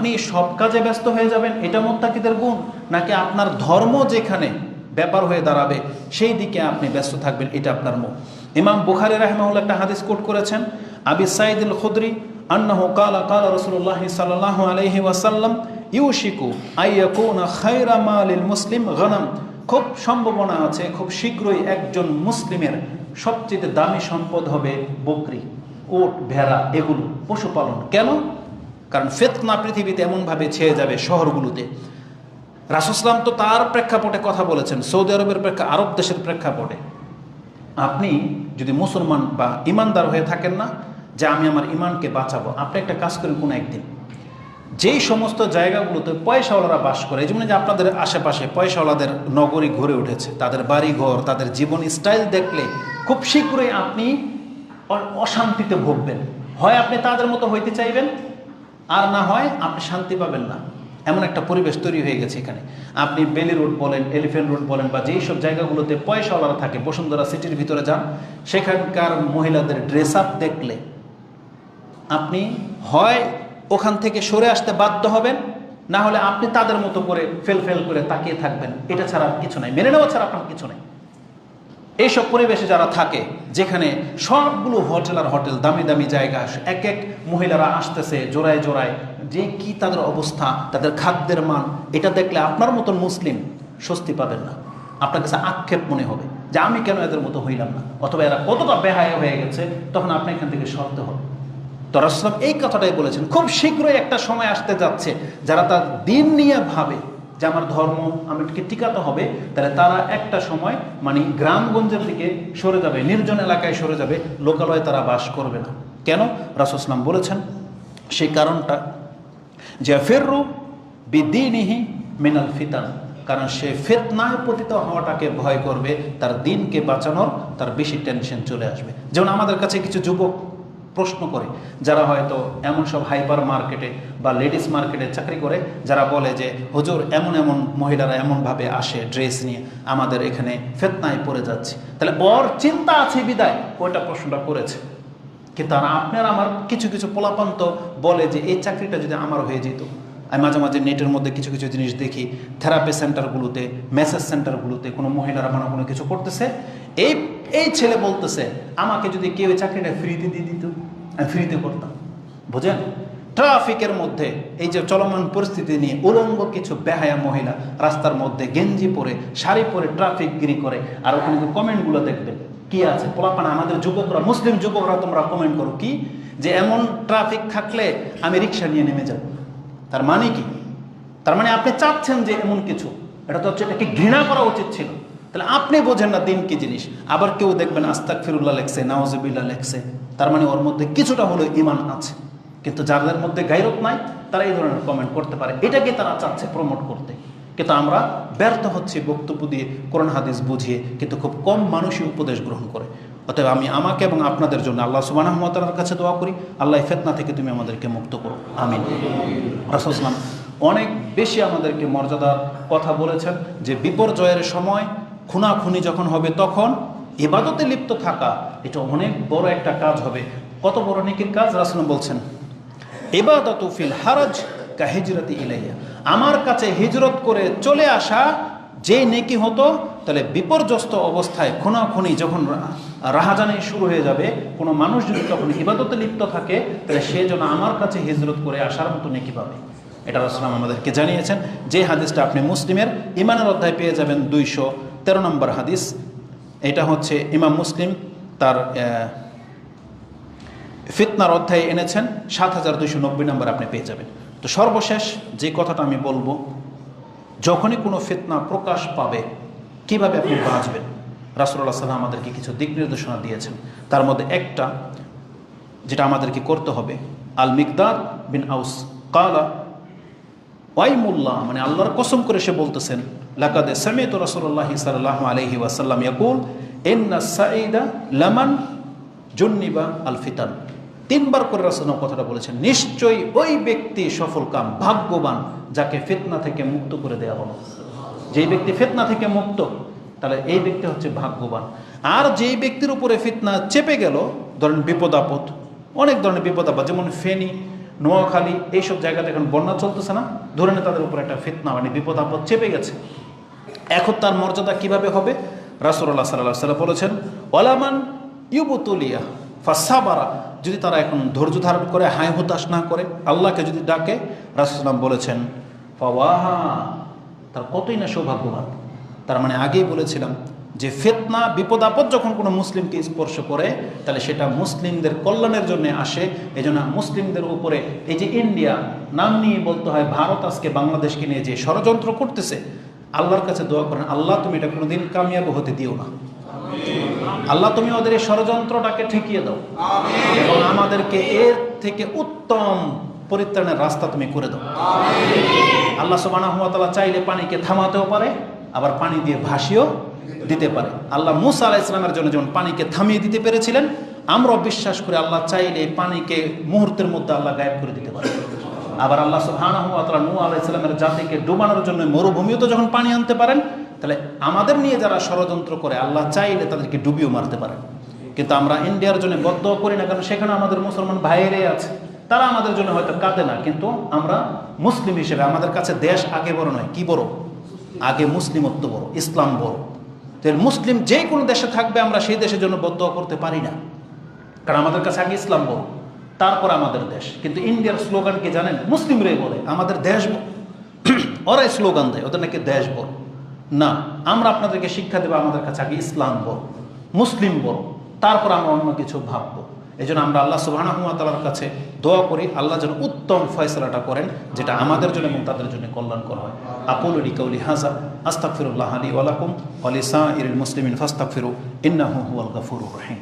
আপনি সব কাজে ব্যস্ত হয়ে যাবেন, এটা মোত্তাকিদের গুণ, নাকি আপনার ধর্ম যেখানে ব্যাপার হয়ে দাঁড়াবে, সেই দিকে আপনি ব্যস্ত থাকবেন, এটা আপনার মুখ। ইমাম বুখারি রাহমাহুল্লাহ একটা হাদিস কোট করেছেন, আবি সাইদুল খুদরি আন্নাহু কালা কালা রসুল্লাহ সাল্লাল্লাহু আলাইহি ওয়াসাল্লাম, ইউশিকু আইয়াকুনা খায়রা মালিল মুসলিম গনাম। খুব সম্ভাবনা আছে, খুব শীঘ্রই একজন মুসলিমের সবচেয়ে দামি সম্পদ হবে বকরি ওট ভেড়া, এগুলো, পশুপালন। কেন? কারণ ফেতনা পৃথিবীতে এমনভাবে ছেয়ে যাবে শহরগুলোতে। রাসুসলাম তো তার প্রেক্ষাপটে কথা বলেছেন, সৌদি আরবের প্রেক্ষা, আরব দেশের প্রেক্ষাপটে। আপনি যদি মুসলমান বা ইমানদার হয়ে থাকেন না, যে আমি আমার ইমানকে বাঁচাবো, আপনি একটা কাজ করেন কোনো একদিন। যেই সমস্ত জায়গাগুলোতে পয়সাওয়ালারা বাস করে যেমন যে আপনাদের আশেপাশে পয়সাওয়ালাদের নগরী ঘুরে উঠেছে, তাদের বাড়ি ঘর তাদের জীবন স্টাইল দেখলে খুব শীঘ্রই আপনি অশান্তিতে ভুগবেন। হয় আপনি তাদের মতো হইতে চাইবেন আর না হয় আপনি শান্তি পাবেন না। এমন একটা পরিবেশ তৈরি হয়ে গেছে এখানে। আপনি বেলি রোড বলেন এলিফেন্ট রোড বলেন বা যেই সব জায়গাগুলোতে পয়সাওয়ালারা থাকে, বসুন্ধরা সিটির ভিতরে যান, সেখানকার মহিলাদের ড্রেস আপ দেখলে আপনি হয় ওখান থেকে সরে আসতে বাধ্য হবেন, না হলে আপনি তাদের মতো করে ফেল ফেল করে তাকিয়ে থাকবেন। এটা ছাড়া কিছু নাই। মেনে নেওয়া ছাড়া আপনার কিছু নেই। এইসব পরিবেশে যারা থাকে, যেখানে সবগুলো হোটেল আর হোটেল দামি দামি জায়গা, এক এক মহিলারা আসতেছে জোড়ায় জোড়ায়, যে কি তাদের অবস্থা, তাদের খাদ্যের মান, এটা দেখলে আপনার মতন মুসলিম স্বস্তি পাবেন না। আপনার কাছে আক্ষেপ মনে হবে যে আমি কেন এদের মতো হইলাম না? অথবা এরা কতটা বেহায় হয়ে গেছে, তখন আপনি এখান থেকে সরতে হবে। তো রাসলাম এই কথাটাই বলেছেন, খুব শীঘ্রই একটা সময় আসতে যাচ্ছে, যারা তার দিন নিয়ে ভাবে যে আমার ধর্ম আমাকে টিকাতে হবে, তাহলে তারা একটা সময় মানে গ্রামগঞ্জের দিকে সরে যাবে, নির্জন এলাকায় সরে যাবে, লোকালয়ে তারা বাস করবে না। কেন? রাসুসলাম বলেছেন সেই কারণটা যে ফেররু বিদিনিহি মিনাল ফিতান, কারণ সে ফেতনায় পতিত হওয়াটাকে ভয় করবে, তার দিনকে বাঁচানোর তার বেশি টেনশন চলে আসবে। যেমন আমাদের কাছে কিছু যুবক প্রশ্ন করে, যারা হয়তো এমন সব হাইপার মার্কেটে বা লেডিস মার্কেটে চাকরি করে, যারা বলে যে, হজুর, এমন এমন মহিলারা এমনভাবে আসে ড্রেস নিয়ে, আমাদের এখানে ফেতনায় পড়ে যাচ্ছে। তাহলে ওর চিন্তা আছে বিদায়, ওইটা প্রশ্নটা করেছে। কিন্তু আর আপনার, আমার কিছু কিছু পোলাপান্ত বলে যে, এই চাকরিটা যদি আমার হয়ে যেত আমি মাঝে মাঝে নেটের মধ্যে কিছু কিছু জিনিস দেখি থেরাপি সেন্টারগুলোতে মেসেজ সেন্টারগুলোতে কোনো মহিলারা মানে কোনো কিছু করতেছে। এই এই ছেলে বলতেছে, আমাকে যদি কেউ চাকরিটা ফ্রিতে দিয়ে দিত, আমি ফ্রিতে করতাম। বুঝেন ট্রাফিকের মধ্যে, এই যে চলমান পরিস্থিতি নিয়ে উলঙ্গ কিছু বেহায়া মহিলা রাস্তার মধ্যে গেঞ্জি পরে, শাড়ি পরে ট্রাফিক গিরি করে, আর ওখানে কমেন্টগুলো দেখবেন, কি আছে? পোলাপানা, আমাদের যুবকরা, মুসলিম যুবকরা তোমরা কমেন্ট করো, কি? যে এমন ট্রাফিক থাকলে আমি রিক্সা নিয়ে নেমে যাব। তার মানে কি? তার মানে আপনি চাচ্ছেন যে এমন কিছু। এটা তো হচ্ছে এটাকে ঘৃণা করা উচিত ছিল। তাহলে আপনি বোঝেন না দিন কি জিনিস। আবার কেউ দেখবেন আস্তাক ফিরুল্লাহ লেখছে নওয়াজবিল্লা লেখছে। তার মানে ওর মধ্যে কিছুটা হলেও ইমান আছে। কিন্তু যাদের মধ্যে গাইরত নাই, তারা এই ধরনের কমেন্ট করতে পারে। এটাকে তারা চাচ্ছে প্রমোট করতে। কিন্তু আমরা ব্যর্থ হচ্ছি বক্তব্য দিয়ে, কোরআন হাদিস বুঝিয়ে, কিন্তু খুব কম মানুষই উপদেশ গ্রহণ করে। অতএব আমি আমাকে এবং আপনাদের জন্য আল্লাহ সুবানাহমতার কাছে দোয়া করি। আল্লাহ ফেতনা থেকে তুমি আমাদেরকে মুক্ত করো। আমিন। রাসুলাম অনেক বেশি আমাদেরকে মর্যাদার কথা বলেছেন যে বিপর্যয়ের সময় খুনাখুনি যখন হবে তখন এবাদতে লিপ্ত থাকা, এটা অনেক বড় একটা কাজ হবে। কত বড় নেকির কাজ? রাসুলাম বলছেন এবাদত ফিল হারাজ কা হিজরতি ইলাইয়া। আমার কাছে হিজরত করে চলে আসা যে নেকি হতো, তাহলে বিপর্যস্ত অবস্থায় খুনাখুনি যখন রাহাজানি শুরু হয়ে যাবে। কোনো মানুষ যদি তখন ইবাদতে লিপ্ত থাকে, তাহলে সে যেন আমার কাছে হিজরত করে আসার মতো নেকি পাবে। এটা রাসলাম আমাদেরকে জানিয়েছেন। যে হাদিসটা আপনি মুসলিমের ইমানের অধ্যায় পেয়ে যাবেন দুইশো তেরো নম্বর হাদিস। এটা হচ্ছে ইমাম মুসলিম তার ফিতনার অধ্যায়ে এনেছেন। সাত হাজার দুইশো নব্বই নম্বর আপনি পেয়ে যাবেন। তো সর্বশেষ যে কথাটা আমি বলব, যখনই কোনো ফিতনা প্রকাশ পাবে, কীভাবে আপনি বাঁচবেন? রাসুল্লাহ সাল্লাম আমাদেরকে কিছু দিক নির্দেশনা দিয়েছেন। তার মধ্যে একটা যেটা আমাদেরকে করতে হবে আল মিকদার বিন আউস। কালা, ওয়াইমুল্লাহ মানে আল্লাহর কসম করে সে বলতেছেন, লাকাদে সামিত রাসূলুল্লাহ সাল্লাল্লাহু আলাইহি ওয়াসাল্লাম ইয়াকুল, ইন্না সাঈদা লামান জুন্নিবা আল ফিতান তিনবার করে রাসূল কথাটা বলেছেন, নিশ্চয়ই ওই ব্যক্তি সফল কাম ভাগ্যবান, যাকে ফিতনা থেকে মুক্ত করে দেওয়া হলো। যেই ব্যক্তি ফিতনা থেকে মুক্ত তাহলে এই ব্যক্তি হচ্ছে ভাগ্যবান। আর যেই ব্যক্তির উপরে ফিতনা চেপে গেল, ধরেন বিপদ আপদ, অনেক ধরনের বিপদ আপদ, যেমন ফেনী, নোয়াখালী, এইসব জায়গাতে এখন বন্যা চলতেছে না, ধরে নে তাদের উপর একটা ফিতনা মানে বিপদ আপদ চেপে গেছে। এখন তার মর্যাদা কীভাবে হবে? রাসুল্লাহ সাল্লাহ সাল্লাম বলেছেন ওলামান ইউবতুলিয়া ফাসাবারা যদি তারা এখন ধৈর্য ধারণ করে, হায় হতাশ না করে, আল্লাহকে যদি ডাকে রাসুলাম বলেছেন, ফাওয়াহা তার কতই না সৌভাগ্যবান। তার মানে আগেই বলেছিলাম যে ফেতনা বিপদ আপদ যখন কোনো মুসলিমকে স্পর্শ করে, তাহলে সেটা মুসলিমদের কল্যাণের জন্য আসে। এই জন্য মুসলিমদের উপরে এই যে ইন্ডিয়া, নাম নিয়ে বলতে হয়, ভারত আজকে বাংলাদেশকে নিয়ে যে ষড়যন্ত্র করতেছে, আল্লাহর কাছে দোয়া করেন, আল্লাহ তুমি এটা কোনোদিন কামিয়াব হতে দিও না। আল্লাহ তুমি ওদের এই ষড়যন্ত্রটাকে ঠেকিয়ে দাও। এবং আমাদেরকে এর থেকে উত্তম পরিত্রাণের রাস্তা তুমি করে দাও। আল্লাহ সুবাহ চাইলে পানিকে থামাতেও পারে আবার পানি দিয়ে ভাসিয়েও দিতে পারে। আল্লাহ মুসা আলাহ ইসলামের জন্য যেমন পানিকে থামিয়ে দিতে পেরেছিলেন, আমরাও বিশ্বাস করে আল্লাহ চাইলে পানিকে মুহূর্তের মধ্যে আল্লাহ গায়েব করে দিতে পারে। আবার আল্লাহ সুবহানাহু ওয়া তাআলা নূহ আলাইহিস সালামের জাতিকে ডুবানোর জন্য মরুভূমিও তো যখন পানি আনতে পারেন, তাহলে আমাদের নিয়ে যারা ষড়যন্ত্র করে, আল্লাহ চাইলে তাদেরকে ডুবিও মারতে পারেন কিন্তু আমরা ইন্ডিয়ার জন্য বদ্ধ করি না, কারণ সেখানে আমাদের মুসলমান ভাইয়েরাই আছে, তারা আমাদের জন্য হয়তো কাঁদে না। কিন্তু আমরা মুসলিম হিসেবে আমাদের কাছে দেশ আগে বড় নয়, কি বড়? আগে মুসলিমত্ব বড়, ইসলাম বড়। তো মুসলিম যে কোনো দেশে থাকবে, আমরা সেই দেশের জন্য বদ্ধ করতে পারি না। কারণ আমাদের কাছে আগে ইসলাম বড়, তারপর আমাদের দেশ। কিন্তু ইন্ডিয়ার স্লোগান কি জানেন? মুসলিমরাই বলে, আমাদের দেশ ওরাই স্লোগান দেয়, ওদের নাকি দেশ বড়। না, আমরা আপনাদেরকে শিক্ষা দেবো, আমাদের কাছে আগে ইসলাম বড়, মুসলিম বড়, তারপর আমরা অন্য কিছু ভাববো। এই জন্য আমরা আল্লাহ সুবাহানহমাতালার কাছে দোয়া করি, আল্লাহ যেন উত্তম ফয়সলাটা করেন, যেটা আমাদের জন্য এবং তাদের জন্য কল্যাণকর হয়। আকুল কৌলি হাজা আস্তাকফিরুল্লাহ আলী ওয়ালাকুম আলিসা ইরুল মুসলিমিন ফাস্তাকফিরু ইন্নাহু হুয়াল গাফুরুর রহিম।